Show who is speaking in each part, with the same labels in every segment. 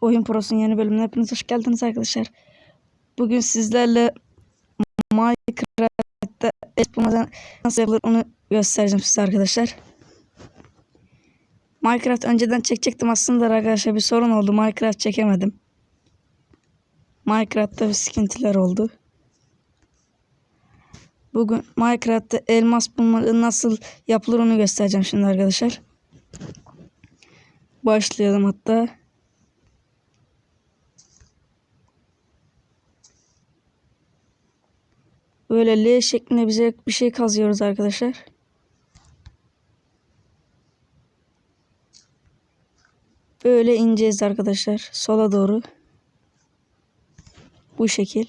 Speaker 1: Oyun Pro'sun yeni bölümüne hepiniz hoş geldiniz arkadaşlar. Bugün sizlerle Minecraft'ta espamadan nasıl yapılır onu göstereceğim size arkadaşlar. Minecraft önceden çekecektim aslında arkadaşlar bir sorun oldu. Minecraft çekemedim. Minecraft'ta bir sıkıntılar oldu. Bugün Minecraft'ta elmas bulma nasıl yapılır onu göstereceğim şimdi arkadaşlar. Başlayalım hatta. Böyle L şeklinde bize bir şey kazıyoruz arkadaşlar. Böyle ineceğiz arkadaşlar. Sola doğru. Bu şekil.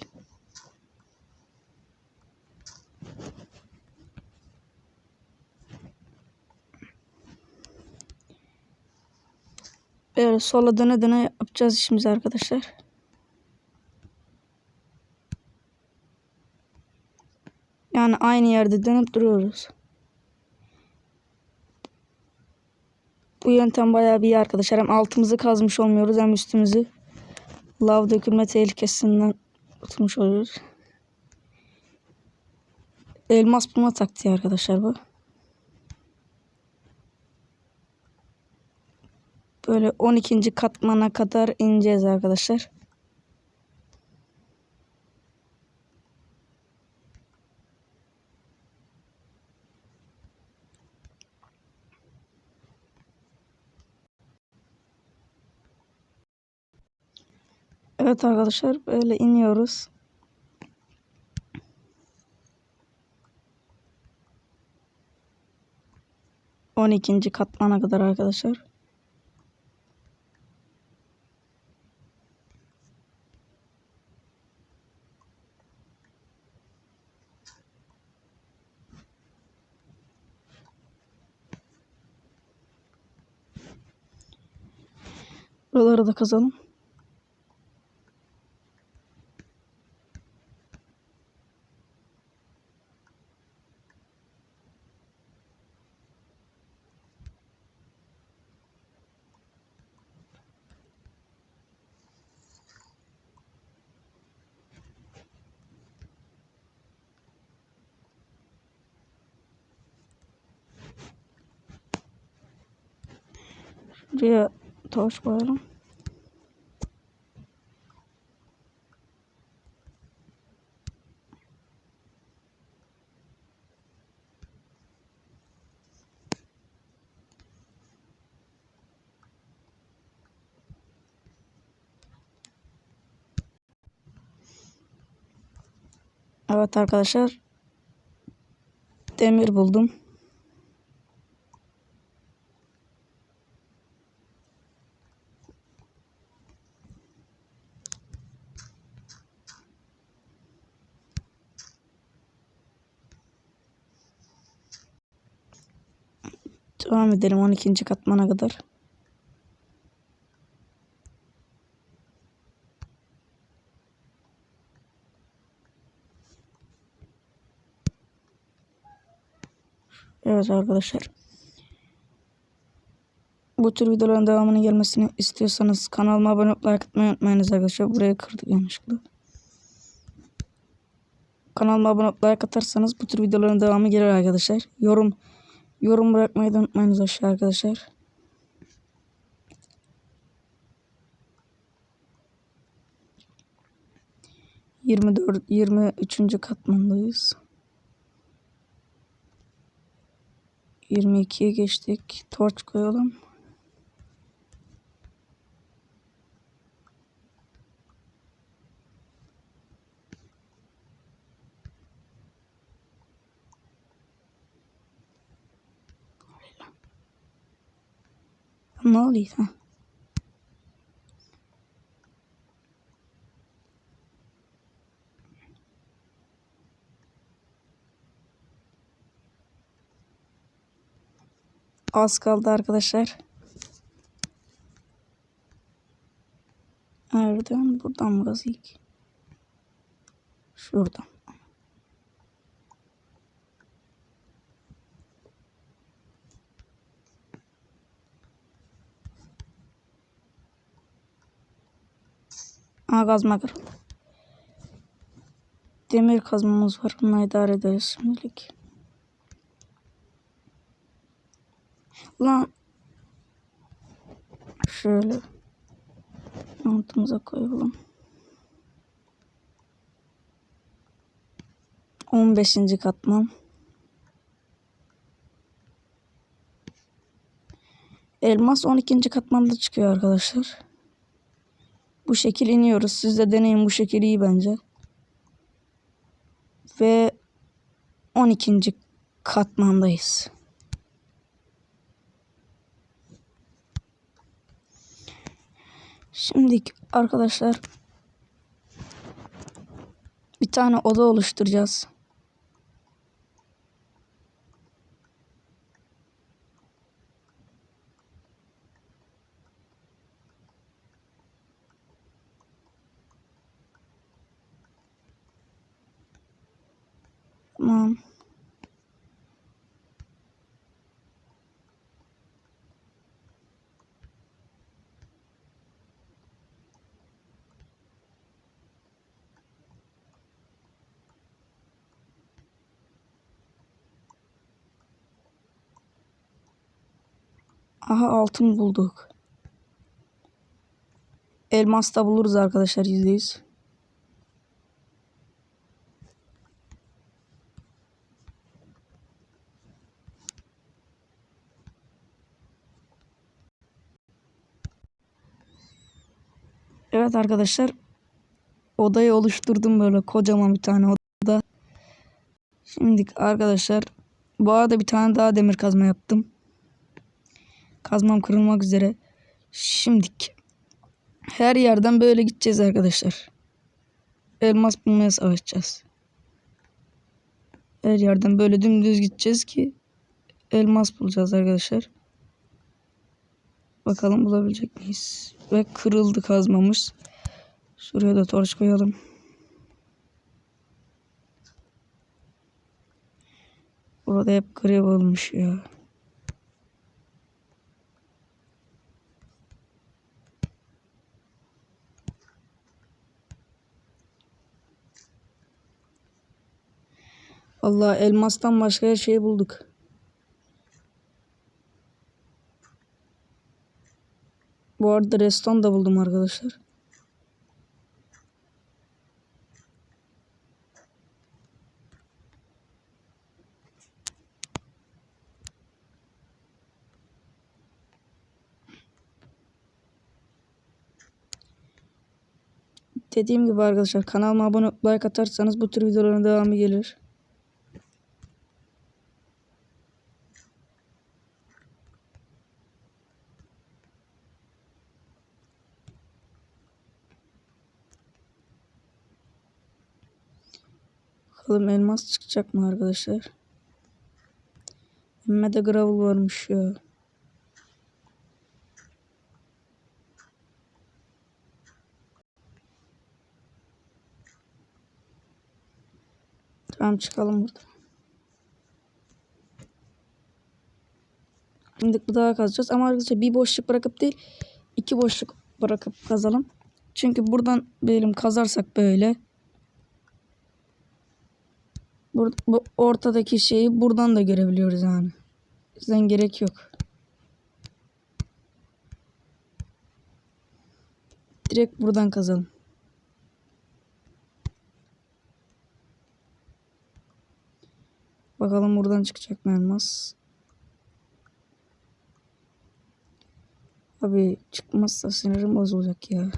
Speaker 1: Böyle sola döne döne yapacağız işimizi arkadaşlar. Yani aynı yerde dönüp duruyoruz. Bu yöntem bayağı bir iyi arkadaşlar. Hem altımızı kazmış olmuyoruz hem üstümüzü lav dökülme tehlikesinden tutmuş oluyoruz. Elmas bulma taktiği arkadaşlar bu. Böyle 12. katmana kadar ineceğiz arkadaşlar. Evet arkadaşlar böyle iniyoruz. On ikinci katmana kadar arkadaşlar. Buraları da kazalım. Buraya taş koyalım. Evet arkadaşlar. Demir buldum. Devam edelim 12. katmana kadar. Evet arkadaşlar. Bu tür videoların devamının gelmesini istiyorsanız kanalıma abone olup like atmayı unutmayınız arkadaşlar. Buraya kırdık yanlışlıkla. Kanalıma abone olup like atarsanız bu tür videoların devamı gelir arkadaşlar. Yorum yorum bırakmayı da unutmayınız aşağı arkadaşlar. Yirmi dört, yirmi üçüncü katmandayız. 22'ye geçtik. Torç koyalım. Ne oluyor? Az kaldı arkadaşlar. Nereden? Buradan mı kazıyık? Şuradan. Aa kazma kırıldı. Demir kazmamız var. Bununla idare ederiz şimdilik. Lan. Şöyle. Altımıza koyalım. 15. katman. Elmas 12. katmanda çıkıyor arkadaşlar. Bu şekil iniyoruz. Siz de deneyin bu şekil iyi bence. Ve 12. katmandayız. Şimdi arkadaşlar bir tane oda oluşturacağız. Tamam. Aha altın bulduk. Elmas da buluruz arkadaşlar yüzdeyiz. Evet arkadaşlar. Odayı oluşturdum böyle kocaman bir tane oda. Şimdi arkadaşlar bu arada bir tane daha demir kazma yaptım. Kazmam kırılmak üzere. Şimdik her yerden böyle gideceğiz arkadaşlar. Elmas bulmaya savaşacağız. Her yerden böyle dümdüz gideceğiz ki elmas bulacağız arkadaşlar. Bakalım bulabilecek miyiz? Ve kırıldı kazmamız. Şuraya da torç koyalım. Burada hep grev olmuş ya. Allah elmastan başka her şeyi bulduk. Bu arada reston da buldum arkadaşlar. Dediğim gibi arkadaşlar kanalıma abone like atarsanız bu tür videoların devamı gelir. Bakalım elmas çıkacak mı arkadaşlar? Emme de gravel varmış ya. Tamam çıkalım buradan. Şimdi bu daha kazacağız ama arkadaşlar bir boşluk bırakıp değil iki boşluk bırakıp kazalım. Çünkü buradan benim kazarsak böyle Bur bu ortadaki şeyi buradan da görebiliyoruz yani. Bizden gerek yok. Direkt buradan kazalım. Bakalım buradan çıkacak mı elmas? Abi çıkmazsa sinirim bozulacak ya.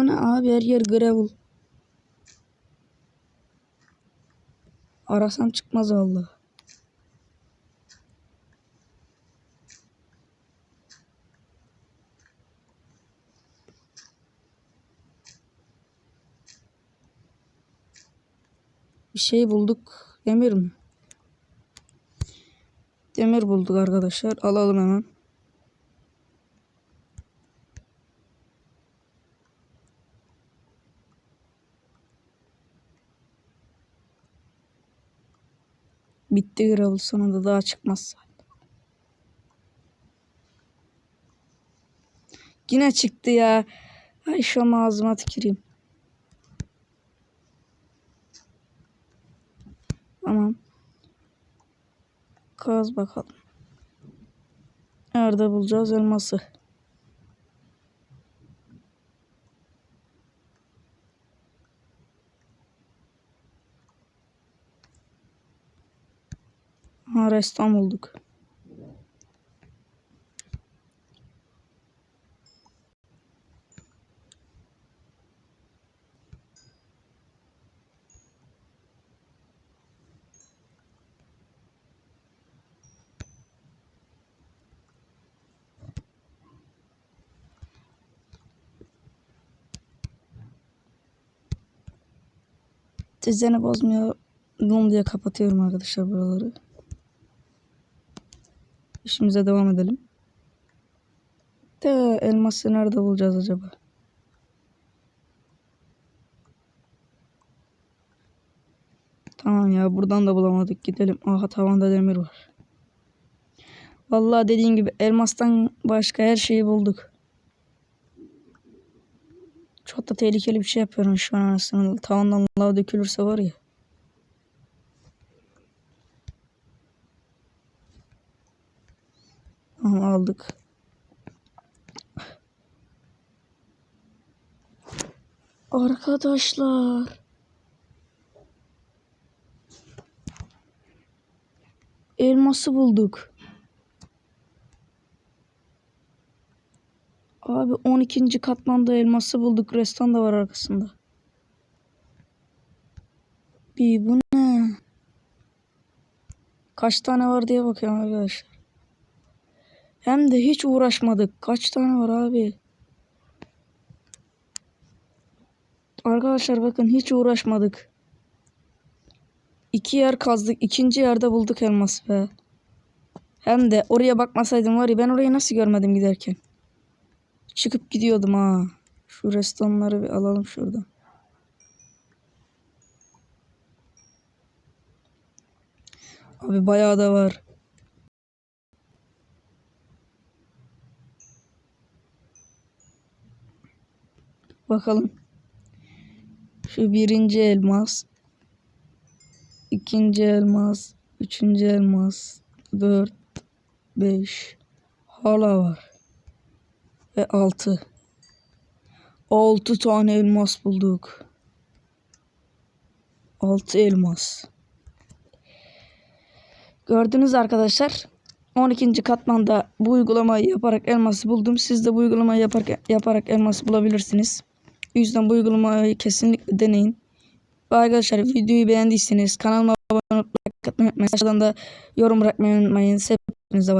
Speaker 1: Bu ne abi her yer gravel. Arasam çıkmaz valla. Bir şey bulduk. Demir mi? Demir bulduk arkadaşlar. Alalım hemen. Bitti gravel sonunda daha çıkmaz. Yine çıktı ya. Ay şu an ağzıma tüküreyim. Tamam. Kaz bakalım. Nerede bulacağız elması? Ha reston bulduk. Düzeni bozmayalım diye kapatıyorum arkadaşlar buraları. İşimize devam edelim. De elması nerede bulacağız acaba? Tamam ya buradan da bulamadık. Gidelim. Aha tavanda demir var. Vallahi dediğin gibi elmastan başka her şeyi bulduk. Çok da tehlikeli bir şey yapıyorum şu an aslında. Tavandan lav dökülürse var ya. Aha, aldık. Arkadaşlar. Elması bulduk. Abi 12. katmanda elması bulduk. Reston da var arkasında. Bir bu ne? Kaç tane var diye bakıyorum arkadaşlar. Hem de hiç uğraşmadık. Kaç tane var abi? Arkadaşlar bakın hiç uğraşmadık. İki yer kazdık. ikinci yerde bulduk elmas be. Hem de oraya bakmasaydım var ya ben orayı nasıl görmedim giderken. Çıkıp gidiyordum ha. Şu restonları bir alalım şuradan. Abi bayağı da var. Bakalım. Şu birinci elmas. ikinci elmas. Üçüncü elmas. Dört. Beş. Hala var. Ve altı. Altı tane elmas bulduk. Altı elmas. Gördünüz arkadaşlar. 12. katmanda bu uygulamayı yaparak elması buldum. Siz de bu uygulamayı yaparak, yaparak elması bulabilirsiniz. O yüzden bu uygulamayı kesinlikle deneyin. Ve arkadaşlar videoyu beğendiyseniz kanalıma abone olmayı, like atmayı unutmayın. Aşağıdan da yorum bırakmayı unutmayın. Hepinize